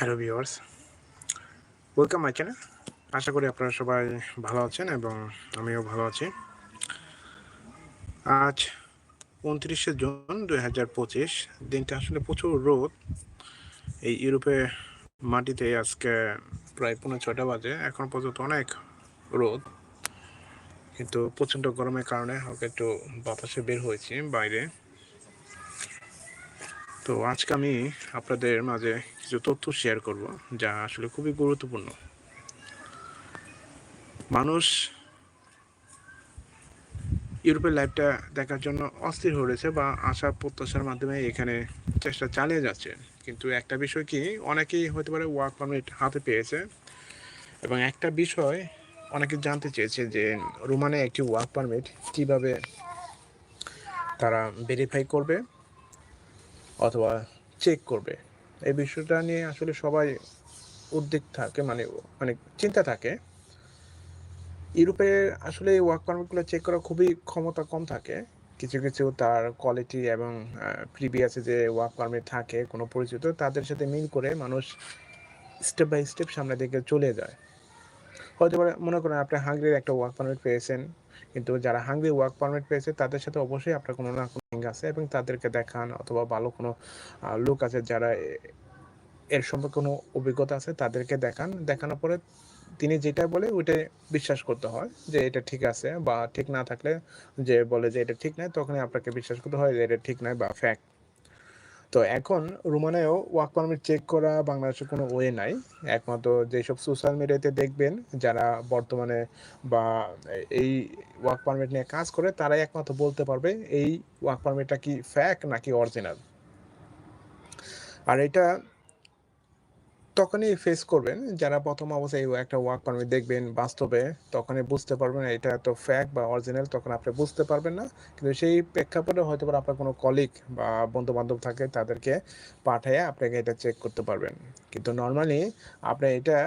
Hello viewers welcome my channel আশা করি আপনারা সবাই ভালো আছেন এবং আমিও ভালো আছি। আজ উনত্রিশে জুন দুই হাজার পঁচিশ, দিনটা আসলে প্রচুর রোদ। এই ইউরোপে মাটিতে আজকে প্রায় পনেরো ছটা বাজে, এখন পর্যন্ত অনেক রোদ। কিন্তু প্রচণ্ড গরমের কারণে আমাকে একটু বাতাসে বের হয়েছি বাইরে। তো আজকে আমি আপনাদের মাঝে কিছু তথ্য শেয়ার করব যা আসলে খুবই গুরুত্বপূর্ণ। মানুষ ইউরোপের লাইফটা দেখার জন্য অস্থির হয়েছে বা আশা প্রত্যাশার মাধ্যমে এখানে চেষ্টা চালিয়ে যাচ্ছে। কিন্তু একটা বিষয় কি, অনেকেই হতে পারে ওয়ার্ক পারমিট হাতে পেয়েছে এবং একটা বিষয় অনেকে জানতে চেয়েছে যে রোমানে একটি ওয়ার্ক পারমিট কীভাবে তারা ভেরিফাই করবে। অথবা চেক করবে। এই বিষয়টা নিয়ে আসলে সবাই উদ্বেগ থাকে মানে মানে চিন্তা থাকে। ইউরোপে আসলে ওয়ার্ক পারমিটগুলো চেক করা খুবই ক্ষমতা কম থাকে। কিছু কিছু তার কোয়ালিটি এবং প্রিভিয়াসে যে ওয়ার্ক পারমিট থাকে, কোনো পরিচিত, তাদের সাথে মিল করে মানুষ স্টেপ বাই স্টেপ সামনে দিকে চলে যায়। হয়তো মনে করেন আপনি হাঙ্গরির একটা ওয়ার্ক পারমিট পেয়েছেন। কিন্তু যারা হাঙ্গরি ওয়ার্ক পারমিট পেয়েছে, তাদের সাথে অবশ্যই আপনার কোনো না কোনো লিঙ্ক আছে এবং তাদেরকে দেখান অথবা ভালো কোনো লোক আছে যারা এর সম্পর্কে কোনো অভিজ্ঞতা আছে, তাদেরকে দেখান। দেখানোর পরে তিনি যেটা বলে ওইটাই বিশ্বাস করতে হয় যে এটা ঠিক আছে বা ঠিক না থাকলে যে বলে যে এটা ঠিক নয়, তখনই আপনাকে বিশ্বাস করতে হয় যে এটা ঠিক নয় বা ফ্যাক্ট তো এখন রোমানেও ওয়ার্ক পারমিট চেক করা বাংলাদেশের কোনো ওয়ে নাই। একমাত্র যেসব সোশ্যাল মিডিয়াতে দেখবেন, যারা বর্তমানে বা এই ওয়ার্ক পারমিট নিয়ে কাজ করে, তারাই একমাত্র বলতে পারবে এই ওয়ার্ক পারমিটটা কি ফ্যাক নাকি অরিজিনাল আর এটা তখনই ফেস করবেন, যারা প্রথম অবস্থায় একটা ওয়ার্ক পারমিট দেখবেন, বাস্তবে তখনই বুঝতে পারবেন এটা তো ফ্যাক বা অরিজিনাল তখন আপনি বুঝতে পারবেন না। কিন্তু সেই প্রেক্ষাপটে হয়তো আপনার কোনো কলিগ বা বন্ধু বান্ধব থাকে, তাদেরকে পাঠিয়ে আপনাকে এটা চেক করতে পারবেন। কিন্তু নর্মালি আপনি এটা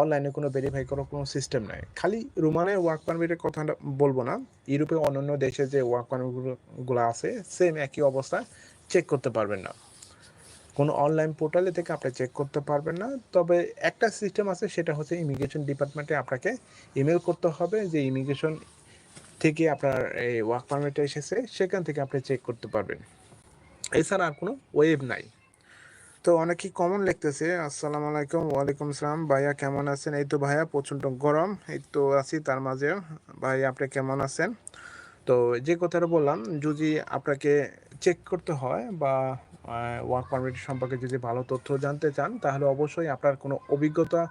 অনলাইনে কোনো ভেরিফাই করার কোনো সিস্টেম নাই। খালি রোমানের ওয়ার্ক পারমিটের কথাটা বলব না। ইউরোপে অন্যান্য দেশে যে ওয়ার্ক পারমিটগুলো আছে সেম একই অবস্থা চেক করতে পারবেন না। কোনো অনলাইন পোর্টালে থেকে আপনি চেক করতে পারবেন না। তবে একটা সিস্টেম আছে, সেটা হচ্ছে ইমিগ্রেশন ডিপার্টমেন্টে আপনাকে ইমেল করতে হবে যে ইমিগ্রেশন থেকে আপনার এই ওয়ার্ক পারমিটটা এসেছে, সেখান থেকে আপনি চেক করতে পারবেন। এছাড়া আর কোনো ওয়েব নাই। তো অনেকেই কমন লিখতেছে, আসসালামু আলাইকুম, ওয়ালাইকুম আসসালাম। ভাইয়া কেমন আছেন? এই তো ভাইয়া প্রচণ্ড গরম, এই তো আছি তার মাঝে। ভাই, আপনি কেমন আছেন? তো যে কথাটা বললাম, যদি আপনাকে চেক করতে হয় বা ওয়ার্ক পারমিট সম্পর্কে যদি ভালো তথ্য জানতে চান, তাহলে অবশ্যই আপনার কোনো অভিজ্ঞতা,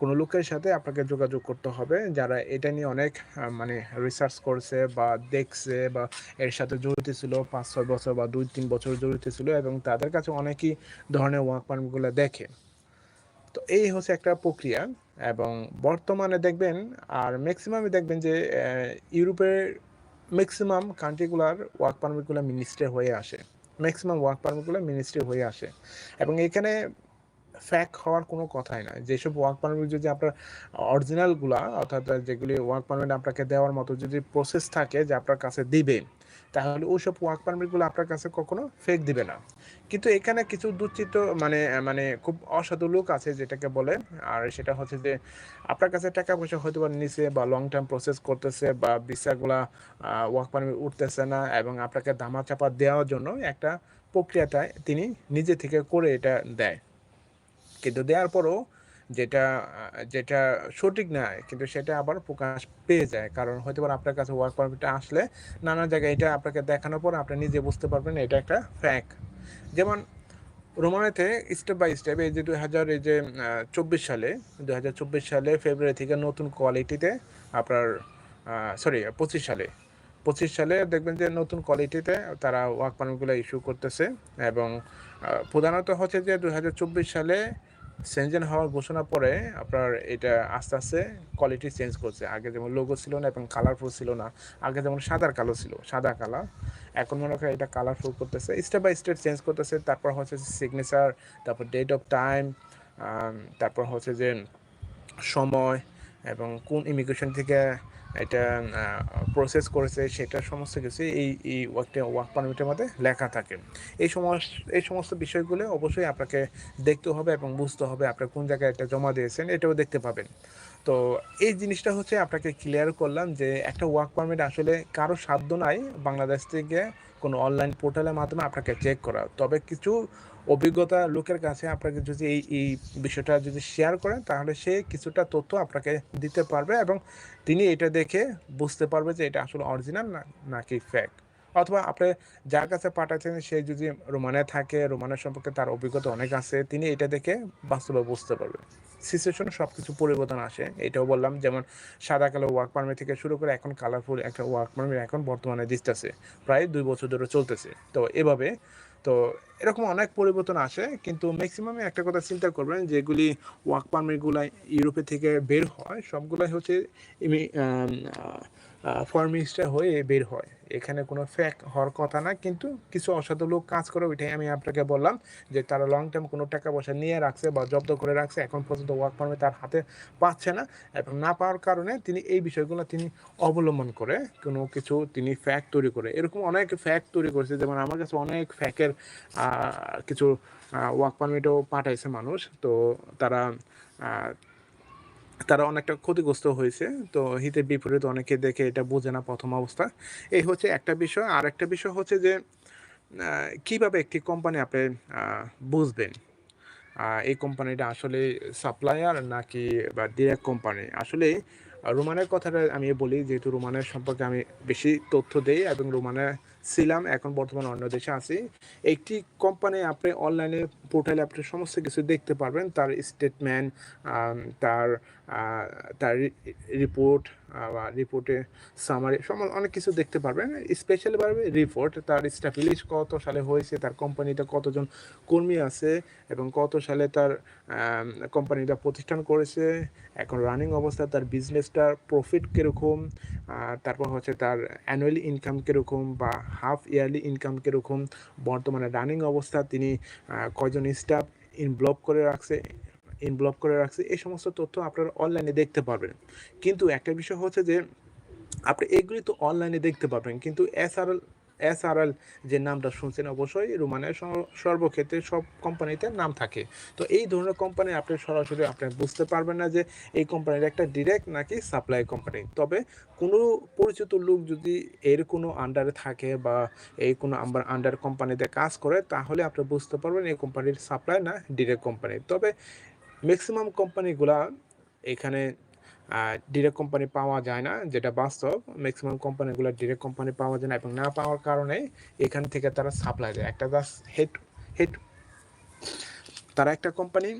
কোনো লোকের সাথে আপনাকে যোগাযোগ করতে হবে। যারা এটা নিয়ে অনেক মানে রিসার্চ করছে বা দেখছে বা এর সাথে জড়িত ছিল, পাঁচ, ছয় বছর বা দুই, তিন বছর জড়িত ছিল এবং তাদের কাছে অনেকই ধরনের ওয়ার্ক পারমিটগুলো দেখে। তো এই হচ্ছে একটা প্রক্রিয়া এবং বর্তমানে দেখবেন আর ম্যাক্সিমামই দেখবেন যে ইউরোপের ম্যাক্সিমাম কান্ট্রিগুলার ওয়ার্ক পারমিটগুলো মিনিস্ট্রি হয়ে আসে। ম্যাক্সিমাম ওয়ার্ক পারমিটগুলো মিনিস্ট্রি হয়ে আসে। এবং এখানে ফ্যাক হওয়ার কোনো কথাই না যেসব ওয়ার্ক পারমিট যদি আপনার অরিজিনালগুলা অর্থাৎ যেগুলি ওয়ার্ক পারমিট আপনাকে দেওয়ার মতো যদি প্রসেস থাকে যে আপনার কাছে দিবে তাহলে ওইসব ওয়ার্ক পারমিটগুলো আপনার কাছে কখনো ফেক দিবে না। কিন্তু এখানে কিছু দুশ্চিত মানে মানে খুব অসাধু লোক আছে যেটাকে বলে, আর সেটা হচ্ছে যে আপনার কাছে টাকা পয়সা হয়তো বা নিছে বা লং টার্ম প্রসেস করতেছে বা ভিসাগুলা ওয়ার্ক পারমিট উঠতেছে না এবং আপনাকে দামা চাপা দেওয়ার জন্য একটা প্রক্রিয়াটায় তিনি নিজে থেকে করে এটা দেয়। কিন্তু দেওয়ার পরও যেটা যেটা সঠিক নয় কিন্তু সেটা আবার প্রকাশ পেয়ে যায়। কারণ হয়তো আপনার কাছে ওয়ার্ক পারমিটটা আসলে নানা জায়গায় এটা আপনাকে দেখানোর পর আপনি নিজে বুঝতে পারবেন এটা একটা ফ্যাক যেমন রোমানেতে স্টেপ বাই স্টেপ এই যে দুই হাজার এই যে চব্বিশ সালে দু হাজার চব্বিশ সালে ফেব্রুয়ারি থেকে নতুন কোয়ালিটিতে আপনার সরি পঁচিশ সালে পঁচিশ সালে দেখবেন যে নতুন কোয়ালিটিতে তারা ওয়ার্ক পারমিটগুলো ইস্যু করতেছে এবং প্রধানত হচ্ছে যে দু হাজার চব্বিশ সালে সেনজেন হওয়ার ঘোষণা পরে আপনার এটা আস্তে আস্তে কোয়ালিটি চেঞ্জ করছে। আগে যেমন লোগো ছিল না এবং কালারফুল ছিল না, আগে যেমন সাদার কালো ছিল, সাদা কালার, এখন মনে করেন এটা কালারফুল করতেছে স্টেপ বাই স্টেপ চেঞ্জ করতেছে, তারপর হচ্ছে সিগনেচার তারপর ডেট অফ টাইম তারপর হচ্ছে যে সময় এবং কোন ইমিগ্রেশন থেকে এটা প্রসেস করেছে, সেটা সমস্ত কিছু এই এই ওয়ার্কটা ওয়ার্ক পারমিটের মধ্যে লেখা থাকে। এই সমস্ত এই সমস্ত বিষয়গুলো অবশ্যই আপনাকে দেখতে হবে এবং বুঝতে হবে আপনার কোন জায়গায় এটা জমা দিয়েছেন, এটাও দেখতে পাবেন। তো এই জিনিসটা হচ্ছে আপনাকে ক্লিয়ার করলাম যে একটা ওয়ার্ক পারমিট আসলে কারও সাধ্য নাই বাংলাদেশ থেকে কোনো অনলাইন পোর্টালের মাধ্যমে আপনাকে চেক করা। তবে কিছু অভিজ্ঞতা লোকের কাছে আপনাকে যদি এই এই বিষয়টা যদি শেয়ার করেন, তাহলে সে কিছুটা তথ্য আপনাকে দিতে পারবে এবং তিনি এটা দেখে বুঝতে পারবে যে এটা আসলে অরিজিনাল না, নাকি ফ্যাক অথবা আপনি যার কাছে পাঠাচ্ছেন, সে যদি রোমানে থাকে, রোমানের সম্পর্কে তার অভিজ্ঞতা অনেক আছে, তিনি এটা দেখে বাস্তবে বুঝতে পারবে। সিচুয়েশনে সব কিছু পরিবর্তন আসে। এটাও বললাম, যেমন সাদা কালো ওয়ার্ক পারমিট থেকে শুরু করে এখন কালারফুল একটা ওয়ার্ক পারমিট এখন বর্তমানে দিতেছে প্রায় দুই বছর ধরে চলতেছে। তো এভাবে তো এরকম অনেক পরিবর্তন আসে, কিন্তু ম্যাক্সিমামে একটা কথা চিন্তা করবেন যেগুলি ওয়ার্ক পারমিটগুলো ইউরোপে থেকে বের হয়, সবগুলাই হচ্ছে ফর্মিস্টার হয়ে বের হয়। এখানে কোনো ফ্যাক হওয়ার কথা না, কিন্তু কিছু অসাধু লোক কাজ করে, ওইটাই আমি আপনাকে বললাম যে তারা লং টার্ম কোনো টাকা পয়সা নিয়ে রাখছে বা জব্দ করে রাখছে, এখন পর্যন্ত ওয়ার্ক পারমিট তার হাতে পাচ্ছে না এবং না পাওয়ার কারণে তিনি এই বিষয়গুলো তিনি অবলম্বন করে, কোনো কিছু তিনি ফ্যাক তৈরি করে। এরকম অনেক ফ্যাক তৈরি করেছে, যেমন আমার কাছে অনেক ফ্যাকের কিছু ওয়ার্ক পারমিটও পাঠাইছে মানুষ। তো তারা তারা অনেকটা ক্ষতিগ্রস্ত হয়েছে। তো হিতে বিপরীত অনেকে দেখে এটা বোঝে না প্রথম অবস্থা। এই হচ্ছে একটা বিষয়। আর একটা বিষয় হচ্ছে যে কীভাবে একটি কোম্পানি আপনি বুঝবেন? এই কোম্পানিটা আসলে সাপ্লায়ার নাকি বা ডিরেক্ট কোম্পানি? আসলে, রোমানের কথাটা আমি বলি, যেহেতু রোমানের সম্পর্কে আমি বেশি তথ্য দেই এবং রোমানে ছিলাম, এখন বর্তমানে অন্য দেশে আছি। একটি কোম্পানি আপনি অনলাইনে পোর্টালে আপনি সমস্ত কিছু দেখতে পারবেন। তার স্টেটমেন্ট তার তার রিপোর্ট বা রিপোর্টে সামারি অনেক কিছু দেখতে পারবেন। স্পেশালি পারবে রিপোর্ট তার স্টাফিলিশ কত সালে হয়েছে, তার কোম্পানিতে কতজন কর্মী আছে, এবং কত সালে তার কোম্পানিটা প্রতিষ্ঠান করেছে, এখন রানিং অবস্থা, তার বিজনেসটার প্রফিট কীরকম তারপর হচ্ছে তার অ্যানুয়ালি ইনকাম কীরকম, বা হাফ ইয়ারলি ইনকাম কীরকম, বর্তমানে রানিং অবস্থা, তিনি কয়জন স্টাফ ইনভলভ করে রাখছে ইনভলভ করে রাখছে, এই সমস্ত তথ্য আপনারা অনলাইনে দেখতে পারবেন। কিন্তু একটা বিষয় হচ্ছে যে, আপনি এগুলি তো অনলাইনে দেখতে পাবেন কিন্তু এসআরএল এসআরএল যে নামটা শুনছেন অবশ্যই, রোমানের সর্বক্ষেত্রে সব কোম্পানিতে নাম থাকে। তো এই ধরনের কোম্পানি আপনি সরাসরি আপনি বুঝতে পারবেন না যে এই কোম্পানির একটা ডিরেক্ট নাকি সাপ্লাই কোম্পানি তবে কোনো পরিচিত লোক যদি এর কোনো আন্ডারে থাকে বা এই কোনো আমার আন্ডার কোম্পানিতে কাজ করে, তাহলে আপনি বুঝতে পারবেন এই কোম্পানির সাপ্লাই না ডিরেক্ট কোম্পানি তবে ম্যাক্সিমাম কোম্পানিগুলা এখানে ডিরেক্ট কোম্পানি পাওয়া যায় না, যেটা বাস্তব ম্যাক্সিমাম কোম্পানিগুলো ডিরেক্ট কোম্পানি পাওয়া যায় না এবং না পাওয়ার কারণে এখান থেকে তারা সাপ্লাই দেয়। একটা জাস্ট হেড হেড তারা একটা কোম্পানি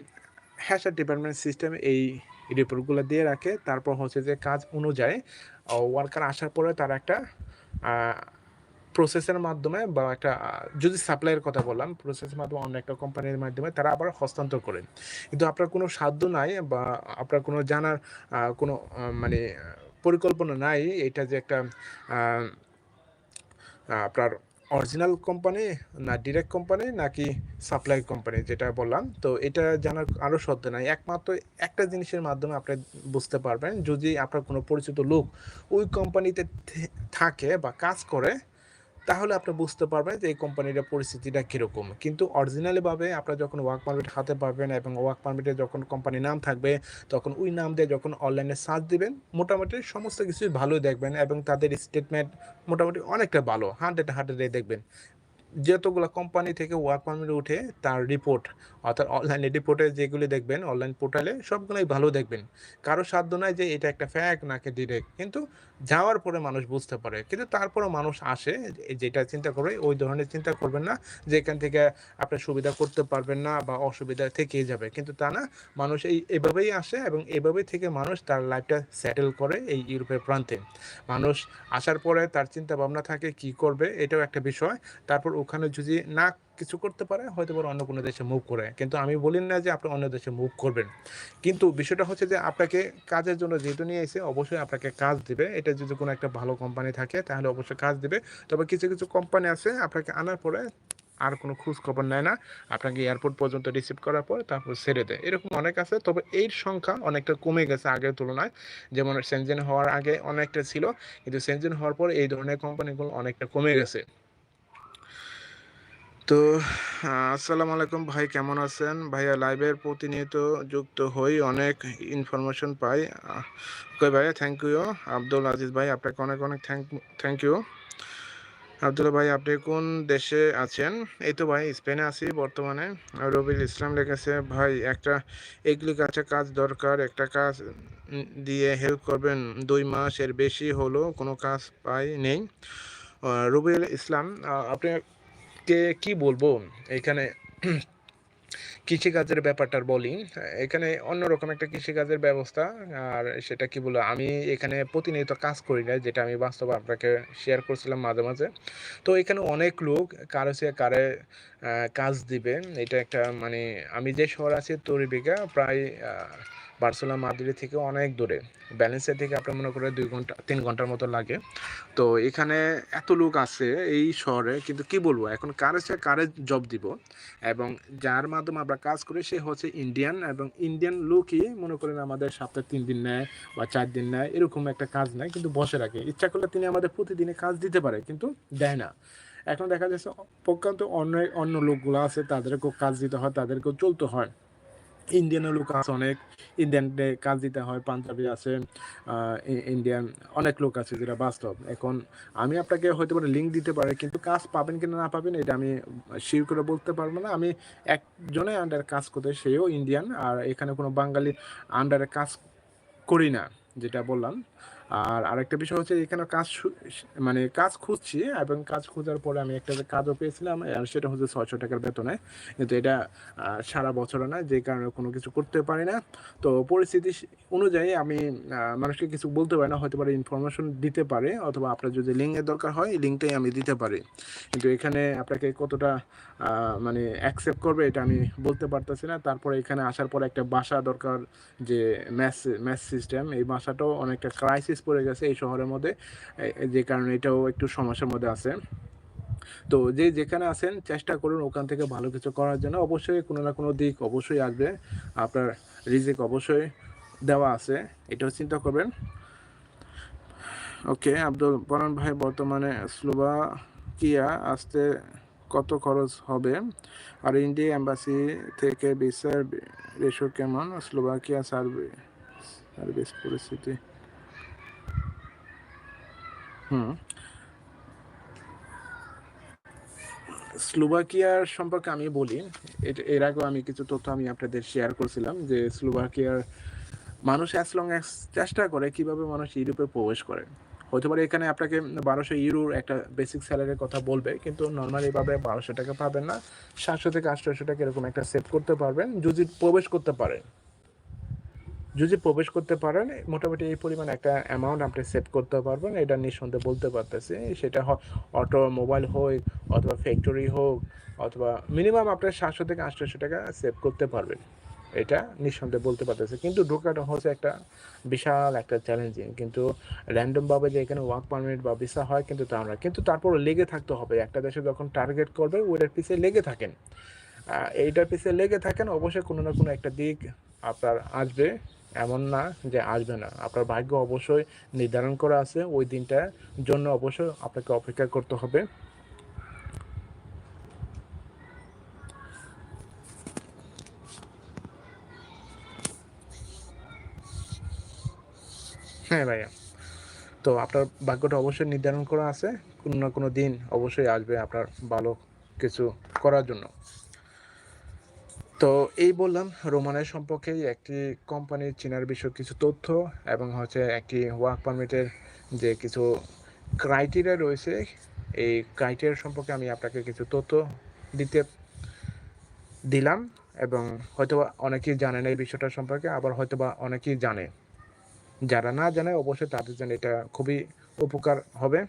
হ্যাশার ডিপার্টমেন্ট সিস্টেম এই রিপোর্টগুলো দিয়ে রাখে। তারপর হচ্ছে যে কাজ অনুযায়ী ওয়ার্কার আসার পরে তারা একটা প্রসেসের মাধ্যমে বা একটা, যদি সাপ্লাইয়ের কথা বললাম প্রসেসের মাধ্যমে অন্য একটা কোম্পানির মাধ্যমে তারা আবার হস্তান্তর করেন কিন্তু আপনার কোনো সাধ্য নাই বা আপনার কোনো জানার কোনো মানে পরিকল্পনা নাই এটা যে একটা আপনার অরিজিনাল কোম্পানি না ডিরেক্ট কোম্পানি নাকি সাপ্লাই কোম্পানি যেটা বললাম, তো এটা জানার আরও সত্য নাই। একমাত্র একটা জিনিসের মাধ্যমে আপনি বুঝতে পারবেন, যদি আপনার কোনো পরিচিত লোক ওই কোম্পানিতে থাকে বা কাজ করে তাহলে আপনি বুঝতে পারবেন যে এই কোম্পানির পরিস্থিতিটা কীরকম। কিন্তু অরিজিনালিভাবে আপনারা যখন ওয়ার্ক পারমিট হাতে পাবেন এবং ওয়ার্ক পারমিটে যখন কোম্পানির নাম থাকবে, তখন ওই নাম দিয়ে যখন অনলাইনে সার্চ দিবেন, মোটামুটি সমস্ত কিছুই ভালোই দেখবেন এবং তাদের স্টেটমেন্ট মোটামুটি অনেকটা ভালো হান্ড্রেড হান্ড্রেডে দেখবেন। যতগুলো কোম্পানি থেকে ওয়ার্ক পারমিট উঠে তার রিপোর্ট অর্থাৎ অনলাইনে রিপোর্টে যেগুলি দেখবেন অনলাইন পোর্টালে সবগুলোই ভালো দেখবেন। কারও সাধ্য নয় যে এটা একটা ফ্যাক নাকি ডিরেক্ট কিন্তু যাওয়ার পরে মানুষ বুঝতে পারে। কিন্তু তারপরে মানুষ আসে, যেটা চিন্তা করবে, ওই ধরনের চিন্তা করবেন না যে এখান থেকে আপনি সুবিধা করতে পারবেন না বা অসুবিধা থেকেই যাবে। কিন্তু তা না, মানুষ এই, এভাবেই আসে এবং এভাবেই থেকে মানুষ তার লাইফটা সেটেল করে এই ইউরোপের প্রান্তে। মানুষ আসার পরে তার চিন্তা ভাবনা থাকে, কি করবে, এটাও একটা বিষয়। তারপর ওখানে যদি না কিছু করতে পারে, হয়তো অন্য কোনো দেশে মুভ করে। কিন্তু আমি বলি না যে আপনি অন্য দেশে মুভ করবেন। কিন্তু বিষয়টা হচ্ছে যে আপনাকে কাজের জন্য যেহেতু নিয়ে এসে অবশ্যই আপনাকে কাজ দিবে। এটা যদি কোনো একটা ভালো কোম্পানি থাকে, তাহলে অবশ্যই কাজ দিবে। তবে কিছু কিছু কোম্পানি আছে আপনাকে আনার পরে আর কোনো খোঁজ খবর নেয় না। আপনাকে এয়ারপোর্ট পর্যন্ত রিসিভ করার পর তারপর ছেড়ে দেয়। এরকম অনেক আছে। তবে এর সংখ্যা অনেকটা কমে গেছে আগের তুলনায়। যেমন সেনজেন হওয়ার আগে অনেকটা ছিল। কিন্তু সেনজেন হওয়ার পর এই ধরনের কোম্পানিগুলো অনেকটা কমে গেছে। তো আসসালামু আলাইকুম ভাই, কেমন আছেন? ভাইয়া লাইভের প্রতিনিয়ত যুক্ত হই, অনেক ইনফরমেশন পাই। ওকে ভাইয়া থ্যাংক ইউ আব্দুল আজিজ ভাই, আপনাকে অনেক অনেক থ্যাংক থ্যাংক ইউ আব্দুল ভাই, আপনি কোন দেশে আছেন? এই তো ভাই, স্পেনে আছি বর্তমানে। রবিল ইসলাম লিখেছে, ভাই, একটা এগ্রিকালচার কাজ দরকার, একটা কাজ দিয়ে হেল্প করবেন, দুই মাস এর বেশি হলো, কোনো কাজ পাই নেই। রবিল ইসলাম আপনি কে কি বলব? এখানে কৃষিকাজের ব্যাপারটার বলি। এখানে অন্যরকম একটা কৃষিকাজের ব্যবস্থা, আর সেটা কি বলব? আমি এখানে প্রতিনিয়ত কাজ করি না, যেটা আমি বাস্তবে আপনাকে শেয়ার করছিলাম মাঝে মাঝে। তো এখানে অনেক লোক, কারও সে কারে কাজ দিবে এটা একটা মানে আমি যে শহর আছি তরিবিকা প্রায় বার্সেলোনা, মাদ্রিদ থেকে অনেক দূরে। ব্যালেন্সিয়া থেকে আপনার মনে করে দুই ঘণ্টা, তিন ঘণ্টার মতো লাগে। তো এখানে এত লোক আছে এই শহরে, কিন্তু কি বলব, এখন কারে সে কারে জব দিব? এবং যার মাধ্যমে আমরা কাজ করি, সে হচ্ছে ইন্ডিয়ান এবং ইন্ডিয়ান লোকই মনে করেন আমাদের সপ্তাহে তিন দিন নেয় বা চার দিন নেয়, এরকম একটা কাজ নেয়, কিন্তু বসে রাখে। ইচ্ছা করলে তিনি আমাদের প্রতিদিনে কাজ দিতে পারে, কিন্তু দেয় না। এখন দেখা যাচ্ছে প্রজ্ঞান্ত অন্য অন্য লোকগুলো আছে, তাদেরকেও কাজ দিতে হয়, তাদেরকেও চলতে হয়। ইন্ডিয়ানের লোক আছে অনেক ইন্ডিয়ানদের কাজ দিতে হয়, পাঞ্জাবি আছে ইন্ডিয়ান অনেক লোক আছে যেটা বাস্তব। এখন আমি আপনাকে হয়তো পারে লিঙ্ক দিতে পারি, কিন্তু কাজ পাবেন কিনা না পাবেন, এটা আমি শির করে বলতে পারব না। আমি একজনে আন্ডারে কাজ করতে, সেও ইন্ডিয়ান আর এখানে কোনো বাঙালি আন্ডারে কাজ করি না, যেটা বললাম। আর আরেকটা বিষয় হচ্ছে এখানে কাজ মানে কাজ খুঁজছি এবং কাজ খোঁজার পরে আমি একটা কাজও পেয়েছিলাম, আর সেটা হচ্ছে ছয়শো টাকার বেতনে। কিন্তু এটা সারা বছর না যে কারণে কোনো কিছু করতে পারি না। তো পরিস্থিতি অনুযায়ী আমি মানুষকে কিছু বলতে পারি না, হয়তো পারে ইনফরমেশন দিতে পারে, অথবা আপনার যদি লিঙ্কের দরকার হয়, এই লিঙ্কটাই আমি দিতে পারি। কিন্তু এখানে আপনাকে কতটা মানে অ্যাকসেপ্ট করবে এটা আমি বলতে পারতেছি না। তারপরে এখানে আসার পর একটা বাসা দরকার, যে ম্যাথ ম্যাথ সিস্টেম এই বাসাটাও অনেকটা ক্রাইসিস পড়ে গেছে এই শহরের মধ্যে যে কারণে এটাও একটু সমস্যার মধ্যে আছে। তো যে যেখানে আছেন, চেষ্টা করুন ওখান থেকে ভালো কিছু করার জন্য। অবশ্যই কোনো না কোনো দিক অবশ্যই আসবে। আপনার রিজিক অবশ্যই দেওয়া আছে, এটাও চিন্তা করবেন। ওকে, আব্দুল বরণ ভাই, বর্তমানে স্লোভাকিয়া আসতে কত খরচ হবে? আর ইন্ডিয়া এম্বাসি থেকে বিচার রেশো কেমন? স্লোভাকিয়া সার্ভে সার্ভিস পরিস্থিতি স্লোভাকিয়ার সম্পর্কে আমি বলি এর আগেও আমি কিছু তথ্য আমি আপনাদের শেয়ার করছিলাম যে স্লোভাকিয়ার মানুষ অ্যাজ লং অ্যাজ চেষ্টা করে কীভাবে মানুষ ইউরোপে প্রবেশ করে। হতে পারে এখানে আপনাকে বারোশো ইউরোর একটা বেসিক স্যালারির কথা বলবে, কিন্তু নর্মালি ভাবে বারোশো টাকা পাবেন না, সাতশো থেকে আটশোশো টাকা এরকম একটা সেভ করতে পারবেন, যদি প্রবেশ করতে পারেন। যদি প্রবেশ করতে পারেন, মোটামুটি এই পরিমাণ একটা অ্যামাউন্ট আপনি সেভ করতে পারবেন। এটা নিঃসন্দেহে বলতে পারতেছি। সেটা অটো মোবাইল হোক, অথবা ফ্যাক্টরি হোক, অথবা মিনিমাম আপনার সাতশো থেকে আটশোশো টাকা সেভ করতে পারবেন। এটা নিঃসন্দেহে বলতে পারতেছে। কিন্তু ঢোকাটা হচ্ছে একটা বিশাল একটা চ্যালেঞ্জিং কিন্তু র্যান্ডমভাবে যে এখানে ওয়ার্ক পারমিট বা ভিসা হয়, কিন্তু তা আমরা কিন্তু তারপর লেগে থাকতে হবে। একটা দেশে যখন টার্গেট করবে ওইটার পিছিয়ে লেগে থাকেন। এইটার পিছিয়ে লেগে থাকেন, অবশ্যই কোনো না কোনো একটা দিক আপনার আসবে। এমন না যে আসবে না। আপনার ভাগ্য অবশ্যই নির্ধারণ করা আছে ওই দিনটার জন্য অবশ্যই আপনাকে অপেক্ষা করতে হবে। হ্যাঁ ভাইয়া। তো আপনার ভাগ্যটা অবশ্যই নির্ধারণ করা আছে। কোনো না কোনো দিন অবশ্যই আসবে আপনার ভালো কিছু করার জন্য। তো এই বললাম, রোমানের সম্পর্কে একটি কোম্পানির চেনার বিষয়ে কিছু তথ্য এবং হচ্ছে একটি ওয়ার্ক পারমিটের যে কিছু ক্রাইটেরিয়া রয়েছে, এই ক্রাইটেরিয়া সম্পর্কে আমি আপনাকে কিছু তথ্য দিতে দিলাম এবং হয়তোবা অনেকেই জানেন এই বিষয়টা সম্পর্কে, আবার হয়তোবা অনেকেই জানে। যারা না জানে, অবশ্যই তাদের জন্য এটা খুবই উপকার হবে।